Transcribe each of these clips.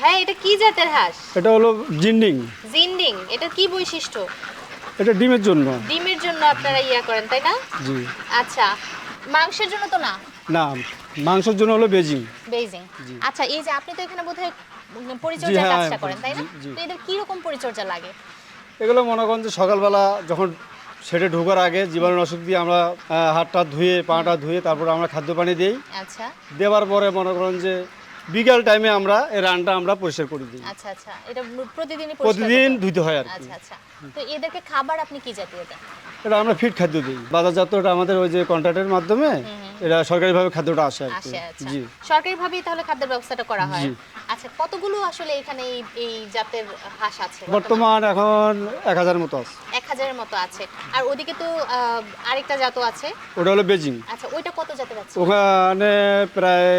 ভাই এটা কি জাতের হাঁস? এটা হলো জিন্ডিং। জিন্ডিং এটা কি বৈশিষ্ট্য? এটা ডিমের জন্য। ডিমের জন্য আপনারা ইয়া করেন তাই না? জি। আচ্ছা মাংসের জন্য তো না? না মাংসের জন্য হলো বেজিং। বেজিং। আচ্ছা এই যে আপনি তো এখানে বোধহয় জি, হ্যাঁ, কাজটা করেন তাই না। তো এদের কি রকম পরিচর্যা লাগে? এগুলো মনে করেন যে সকালবেলা যখন সেটে ঢোকার আগে জীবাণুনাশক দিয়ে আমরা হাতটা ধুয়ে পাটা ধুয়ে তারপর আমরা খাদ্য পানি দিই। আচ্ছা। দেওয়ার পরে মনে করেন যে বিকাল টাইমে আমরা এই রানটা আমরা পরিষ্কার করে দিই। আচ্ছা আচ্ছা। এটা প্রতিদিনই প্রতিদিন ধুইতে হয় আর কি। আচ্ছা আচ্ছা। তো এদেরকে খাবার আপনি কি জাতীয় দেন? এটা আমরা ফিট খাদ্য দিই। বাজারজাত এটা আমাদের ওই যে কন্ট্রাক্টের মাধ্যমে এটা সরকারিভাবে খাদ্যটা আসে আর কি। আচ্ছা। জি। সরকারিভাবেই তাহলে খাদ্যের ব্যবস্থাটা করা হয়। আচ্ছা কতগুলো আসলে এখানে এই এই জাতের হাঁস আছে বর্তমান? এখন এক হাজার মতো আছে। এক হাজারের মতো আছে। আর ওদিকে তো আরেকটা জাতও আছে। ওটা হলো বেজিং। আচ্ছা ওইটা কত জাতের আছে? ওখানে প্রায়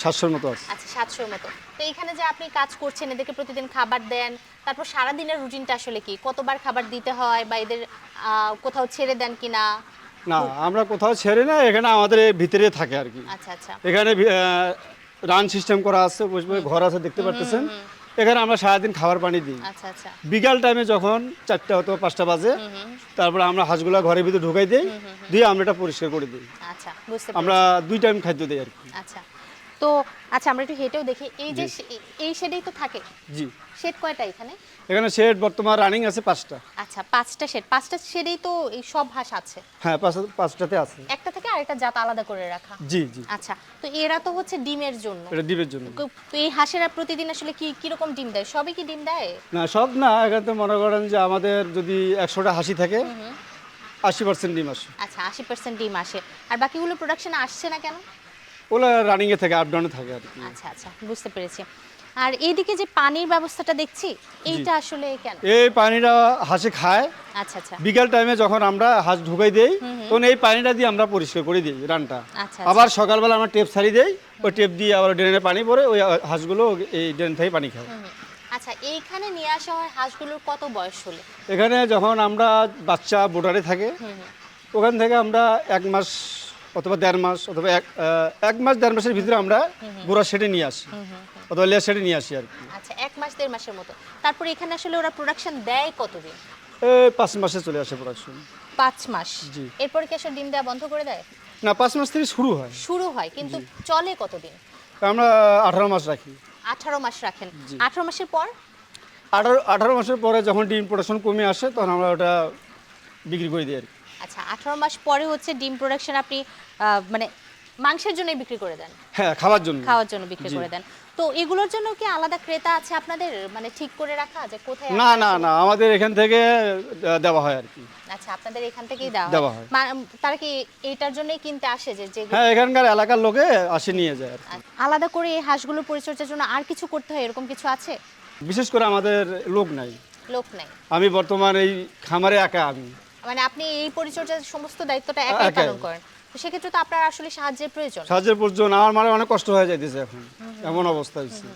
সাতশোর মতো আছে। আচ্ছা সাতশোর মতো। তো এখানে যে আপনি কাজ করছেন এদেরকে প্রতিদিন খাবার দেন তারপর সারা দিনের রুটিনটা আসলে কি? কতবার খাবার দিতে হয় বা এদের কোথাও ছেড়ে দেন কিনা? না আমরা কোথাও ছেড়ে না এখানে আমাদের ভিতরে থাকে আর কি। আচ্ছা আচ্ছা। এখানে রান সিস্টেম করা আছে ঘর আছে দেখতে পারতেছেন। এখানে আমরা সারাদিন খাবার পানি দিই। আচ্ছা আচ্ছা। বিকাল টাইমে যখন চারটা অথবা পাঁচটা বাজে তারপরে আমরা হাঁসগুলা ঘরের ভিতরে ঢুকাই দিই দিয়ে আমরা এটা পরিষ্কার করে দিই। আচ্ছা বুঝতে আমরা দুই টাইম খাদ্য দিই আর কি। আচ্ছা। তো আচ্ছা আমরা একটু হেঁটেও দেখি। এই যে এই শেডেই তো থাকে। জি। শেড কয়টা এখানে? এখানে শেড বর্তমান রানিং আছে পাঁচটা। আচ্ছা পাঁচটা শেড পাঁচটা শেডেই তো এই সব হাঁস আছে? হ্যাঁ পাঁচ- পাঁচটাতে আছে। একটা থেকে আরেকটা জাত আলাদা করে রাখা। জি জি। আচ্ছা তো এরা তো হচ্ছে ডিমের জন্য। এটা ডিমের জন্য। তো এই হাঁসেরা প্রতিদিন আসলে কি কীরকম ডিম দেয়? সবই কি ডিম দেয়? না সব না এখানে তো মনে করেন যে আমাদের যদি একশোটা হাসি থাকে আশি পার্সেন্ট ডিম আসে। আচ্ছা আশি পার্সেন্ট ডিম আসে। আর বাকিগুলো প্রোডাকশন আসছে না কেন? ওগুলো রানিংয়ে থাকে আপ ডাউনে থাকে আর কি। আচ্ছা আচ্ছা বুঝতে পেরেছি। আর এইদিকে যে পানির ব্যবস্থাটা দেখছি এইটা আসলে কেন? এই পানিটা হাঁসে খায়। আচ্ছা আচ্ছা। বিকাল টাইমে যখন আমরা হাঁস ঢুকাই দেই তখন এই পানিটা দিয়ে আমরা পরিষ্কার করে দিই রানটা আচ্ছা আবার সকালবেলা আমরা টেপ ছাড়ি দেই ওই টেপ দিয়ে আবার ড্রেনে পানি পড়ে ওই হাঁসগুলো এই ড্রেন থেকে পানি খায়। আচ্ছা এইখানে নিয়ে আসা হয় হাঁসগুলোর কত বয়স হলে? এখানে যখন আমরা বাচ্চা বোর্ডারে থাকে ওখান থেকে আমরা এক মাস অথবা দেড় মাস অথবা এক এক মাস দেড় মাসের ভিতরে আমরা গোড়া সেটে নিয়ে আসি। অথবা লেয়ার সেটে নিয়ে আসি আর কি। আচ্ছা এক মাস দেড় মাসের মতো। তারপর এখানে আসলে ওরা প্রোডাকশন দেয় কতদিন? এই পাঁচ মাসে চলে আসে প্রোডাকশন পাঁচ মাস? জি। এরপর কি আসলে ডিম দেওয়া বন্ধ করে দেয়? না পাঁচ মাস থেকে শুরু হয়। শুরু হয় কিন্তু চলে কতদিন? আমরা আঠারো মাস রাখি। আঠারো মাস রাখেন। আঠারো মাসের পর? আঠারো আঠারো মাসের পরে যখন ডিম প্রোডাকশন কমে আসে তখন আমরা ওটা বিক্রি করে দিই আর কি। আচ্ছা আঠারো মাস পরে হচ্ছে ডিম প্রোডাকশন আপনি মানে মাংসের জন্য বিক্রি করে দেন? হ্যাঁ খাওয়ার জন্য। খাওয়ার জন্য বিক্রি করে দেন। তো এগুলোর জন্য কি আলাদা ক্রেতা আছে আপনাদের? মানে ঠিক করে রাখা যে কোথায় না না না আমাদের এখান থেকে দেওয়া হয় আর কি। আচ্ছা আপনাদের এখান থেকেই দেওয়া হয়। তারা কি এইটার জন্যই কিনতে আসে যে যে হ্যাঁ এখানকার এলাকার লোকে আসে নিয়ে যায় আর আলাদা করে এই হাঁসগুলোর পরিচর্যার জন্য আর কিছু করতে হয়? এরকম কিছু আছে? বিশেষ করে আমাদের লোক নাই। লোক নাই। আমি বর্তমান এই খামারে একা আমি। মানে আপনি এই পরিচর্যার সমস্ত দায়িত্বটা একাই। পালন করেন। তো সেক্ষেত্রে তো আপনার আসলে সাহায্যের প্রয়োজন। সাহায্যের প্রয়োজন। আমার মানে অনেক কষ্ট হয়ে যাইতেছে এখন। এমন অবস্থা হচ্ছে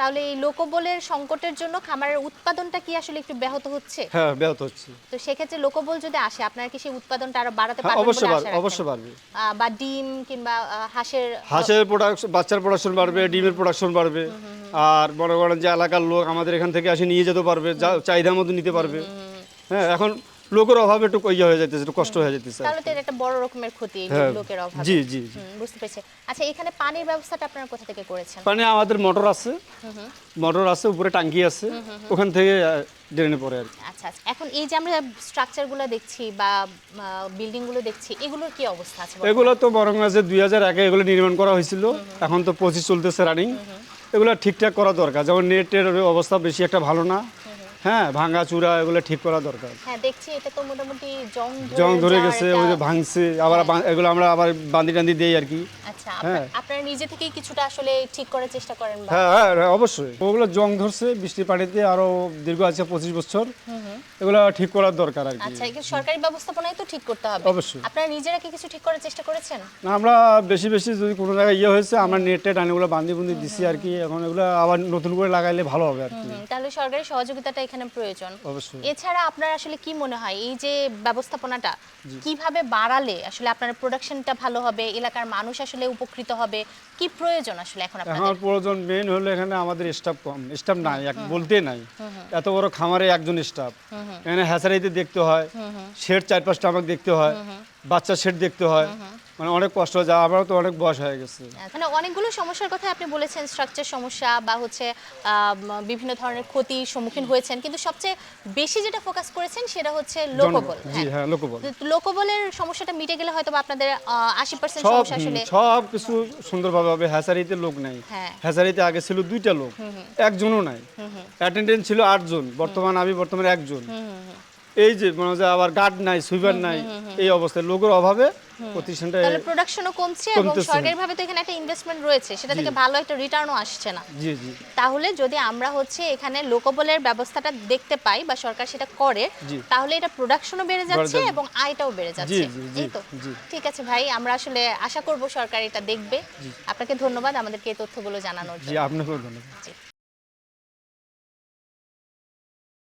তাহলে এই লোকবলের সংকটের জন্য খামারের উৎপাদনটা কি আসলে একটু ব্যাহত হচ্ছে? হ্যাঁ ব্যাহত হচ্ছে। তো সেক্ষেত্রে লোকবল যদি আসে আপনারা কি সেই উৎপাদনটা আরও বাড়াতে হ্যাঁ পারবেন অবশ্যই পারবে অবশ্যই পারবে বা ডিম কিংবা হাঁসের হাঁসের প্রোডাকশন বাচ্চার প্রোডাকশন বাড়বে ডিমের প্রোডাকশন বাড়বে। আর মনে করেন যে এলাকার লোক আমাদের এখান থেকে আসে নিয়ে যেতে পারবে চাহিদা মতো নিতে পারবে। হ্যাঁ এখন লোকের অভাবে একটু ইয়ে হয়ে যেতেছে একটু কষ্ট হয়ে আর তাহলে তো এটা একটা বড় রকমের ক্ষতি এই হ্যাঁ লোকের অভাবে। জি জি জি। বুঝতে পেরেছি। আচ্ছা এখানে পানির ব্যবস্থাটা আপনারা কোথা থেকে করেছেন? মানে আমাদের মোটর আছে। মোটর আছে উপরে টাঙ্কি আছে। ওখান থেকে ড্রেনে পড়ে আর আচ্ছা আচ্ছা। এখন এই যে আমরা স্ট্রাকচারগুলো দেখছি বা বিল্ডিংগুলো দেখছি এগুলোর কি অবস্থা আছে এগুলো তো বরং আছে দুই হাজার একে এগুলো নির্মাণ করা হয়েছিল। এখন তো পঁচিশ চলতেছে রানিং এগুলো ঠিকঠাক করা দরকার। যেমন নেটের অবস্থা বেশি একটা ভালো না। হ্যাঁ ভাঙা চূড়া এগুলো ঠিক করা দরকার। হ্যাঁ দেখছি এটা তো মোটামুটি জং জং ধরে গেছে ওই যে ভাঙছে আবার এগুলো আমরা আবার বান্দি টান্দি দেই আর কি। আচ্ছা হ্যাঁ। আপনারা নিজে থেকেই কিছুটা আসলে ঠিক করার চেষ্টা করেন হ্যাঁ হ্যাঁ হ্যাঁ, অবশ্যই। ওগুলো জং ধরছে বৃষ্টির পানিতে আরও দীর্ঘ আছে পঁচিশ বছর। এগুলো ঠিক করার দরকার আর কি। আচ্ছা সরকারি ব্যবস্থাপনায় তো ঠিক করতে হবে। অবশ্যই। আপনারা নিজেরা কি কিছু ঠিক করার চেষ্টা করেছেন? আমরা বেশি বেশি যদি কোনো জায়গায় ইয়ে হয়েছে আমরা নেটে টানিগুলো বান্দি বুন্দি দিছি আর কি। এখন এগুলো আবার নতুন করে লাগাইলে ভালো হবে আর কি। তাহলে সরকারি সহযোগিতাটা এখানে প্রয়োজন। অবশ্যই। এছাড়া আপনার আসলে কি মনে হয় এই যে ব্যবস্থাপনাটা কীভাবে বাড়ালে আসলে আপনার প্রোডাকশনটা ভালো হবে এলাকার মানুষ আসলে উপকৃত হবে কি প্রয়োজন আসলে এখন এখন আপনাদের প্রয়োজন মেইন হলো এখানে আমাদের স্টাফ কম স্টাফ নাই এক বলতে নাই। এত বড় খামারে একজন স্টাফ এখানে হ্যাচারিতে দেখতে হয় শেড চার পাঁচটা আমাকে দেখতে হয়। বাচ্চা শেড দেখতে হয়। মানে অনেক কষ্ট হয় যা আমারও তো অনেক বয়স হয়ে গেছে। মানে অনেকগুলো সমস্যার কথা আপনি বলেছেন স্ট্রাকচার সমস্যা বা হচ্ছে বিভিন্ন ধরনের ক্ষতির সম্মুখীন হয়েছেন। কিন্তু সবচেয়ে বেশি যেটা ফোকাস করেছেন সেটা হচ্ছে লোকবল জি হ্যাঁ। লোকবল লোকবলের সমস্যাটা মিটে গেলে হয়তো আপনাদের আশি পার্সেন্ট সব সমস্যা আসলে সব কিছু সুন্দরভাবে হবে। হ্যাচারিতে লোক নাই। হ্যাঁ। হ্যাচারিতে আগে ছিল দুইটা লোক। একজনও নাই। অ্যাটেন্ডেন্ট ছিল আটজন। বর্তমান আমি বর্তমানে একজন। এই যে মনে হয় আবার গার্ড নাই সুইপার নাই এই অবস্থায় লোকের অভাবে প্রতিষ্ঠানটা তাহলে প্রোডাকশনও কমছে এবং কমতেছে। সরকারিভাবে তো এখানে একটা ইনভেস্টমেন্ট রয়েছে সেটা থেকে ভালো একটা রিটার্নও আসছে না। জি জি। তাহলে যদি আমরা হচ্ছে এখানে লোকবলের ব্যবস্থাটা দেখতে পাই বা সরকার সেটা করে তাহলে এটা প্রোডাকশনও বেড়ে যাচ্ছে। এবং আয়টাও বেড়ে যাচ্ছে। জি, এই তো? ঠিক আছে ভাই আমরা আসলে আশা করব সরকার এটা দেখবে। আপনাকে ধন্যবাদ আমাদেরকে এই তথ্যগুলো জানানোর জন্য। জি আপনাকেও ধন্যবাদ।